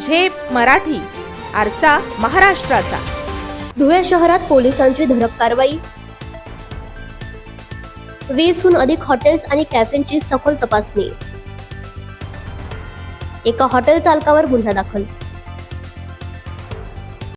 झेप मराठी आरसा महाराष्ट्राचा. धुळे शहरात पोलिसांची धडक कारवाई. वीसहून अधिक हॉटेल्स आणि कॅफेंची सखोल तपासणी. एका हॉटेल चालकावर गुन्हा दाखल.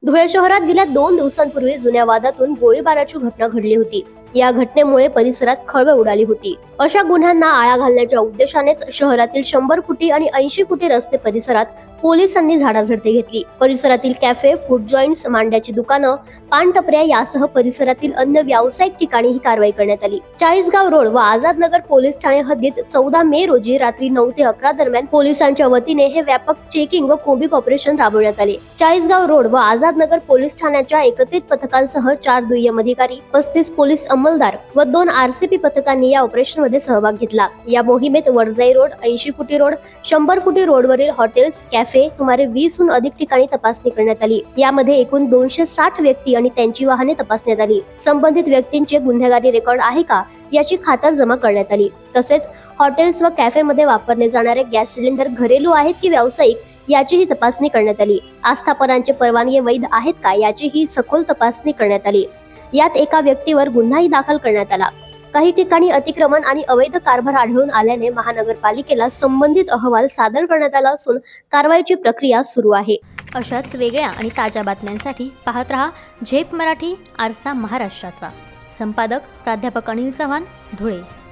धुळे शहरात गेल्या दोन दिवसांपूर्वी जुन्या वादातून गोळीबाराची घटना घडली होती. या घटनेमुळे परिसरात खळबळ उडाली होती. अशा गुन्ह्यांना आळा घालण्याच्या उद्देशानेच शहरातील शंभर फुटी आणि ऐंशी फुटी रस्ते परिसरात पोलिसांनी झाडाझडती घेतली. परिसरातील कॅफे फूड जॉईंट्स मांड्याची दुकानं पानटपऱ्या यासह परिसरातील अन्य व्यावसायिक ठिकाणी ही कारवाई करण्यात आली. चाळीसगाव रोड व आझाद नगर पोलीस ठाणे हद्दीत चौदा मे रोजी रात्री नऊ ते अकरा दरम्यान पोलिसांच्या वतीने हे व्यापक चेकिंग व कोबिक ऑपरेशन राबवण्यात आले. चाळीसगाव रोड व आझाद नगर पोलीस ठाण्याच्या एकत्रित पथकांसह चार दुय्यम अधिकारी पस्तीस पोलीस अंमलदार व दोन आरसीपी पथकांनी या ऑपरेशनमध्ये सहभाग घेतला. या मोहिमेत वडजाई रोड ऐंशी फुटी रोड शंभर फुटी रोडवरील हॉटेल्स कॅफे सुमारे वीसहून अधिक ठिकाणी तपासणी करण्यात आली. यामध्ये एकूण दोनशे साठ व्यक्ती आणि त्यांची वाहने तपासण्यात आली. संबंधित व्यक्तींचे गुन्हेगारी रेकॉर्ड आहे का याची खातर जमा करण्यात आली. तसेच हॉटेल्स व कॅफेमध्ये वापरले जाणारे गॅस सिलेंडर घरेलू आहेत की व्यावसायिक याचीही तपासणी करण्यात आली. आस्थापनांचे परवानगी वैध आहेत का याचीही सखोल तपासणी करण्यात आली. यात एका व्यक्तीवर गुन्हाही दाखल करण्यात आला. काही ठिकाणी अतिक्रमण आणि अवैध कारभार आढळून आल्याने महानगरपालिकेला संबंधित अहवाल सादर करण्यात आला असून कारवाईची प्रक्रिया सुरू आहे. अशाच वेगळ्या आणि ताज्या बातम्यांसाठी पाहत रहा झेप मराठी आरसा महाराष्ट्राचा. संपादक प्राध्यापक अनिल चव्हाण धुळे.